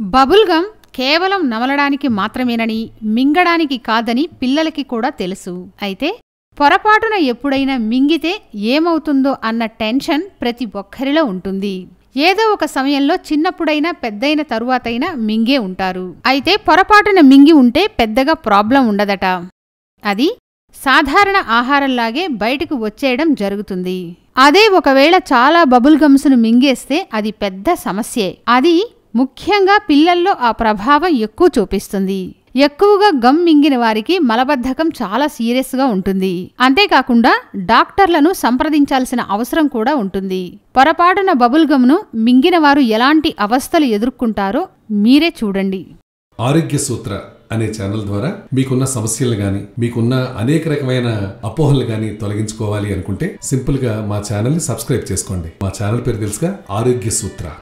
Bubble gum కేవలం నమలడానికి మాత్రమేనని మింగడానికి కాదని పిల్లలకి కూడా తెలుసు. అయితే పొరపాటున ఎప్పుడైనా మింగితే ఏమవుతుందో అన్న టెన్షన్ ప్రతి ఒక్కరిలో ఉంటుంది. ఏదో ఒక సమయంలో చిన్నప్పుడైనా పెద్దయిన తరువాతైనా మింగే ఉంటారు. అయితే పొరపాటున మింగి ఉంటే పెద్దగా ప్రాబ్లం ఉండదట. అది సాధారణ ఆహారంలాగే బయటకు వచ్చేయడం జరుగుతుంది. అదే ఒకవేళ చాలా బబుల్ గమ్స్ను మింగేస్తే అది పెద్ద సమస్యే. అది ముఖ్యంగా పిల్లల్లో ఆ ప్రభావం ఎక్కువ చూపిస్తుంది. ఎక్కువగా గమ్ మింగిన వారికి మలబద్ధకం చాలా సీరియస్గా ఉంటుంది. అంతేకాకుండా డాక్టర్లను సంప్రదించాల్సిన అవసరం కూడా ఉంటుంది. పొరపాటున బబుల్ గమ్ను మింగిన వారు ఎలాంటి అవస్థలు ఎదుర్కొంటారో మీరే చూడండి. ఆరోగ్య సూత్ర అనే ఛానల్ ద్వారా మీకున్న సమస్యలు గాని మీకున్న అనేక రకమైన అపోహలు గాని తొలగించుకోవాలి అనుకుంటే సింపుల్గా మా ఛానల్ని సబ్స్క్రైబ్ చేసుకోండి. మా ఛానల్ పేరు తెలుసుగా ఆరోగ్య సూత్ర.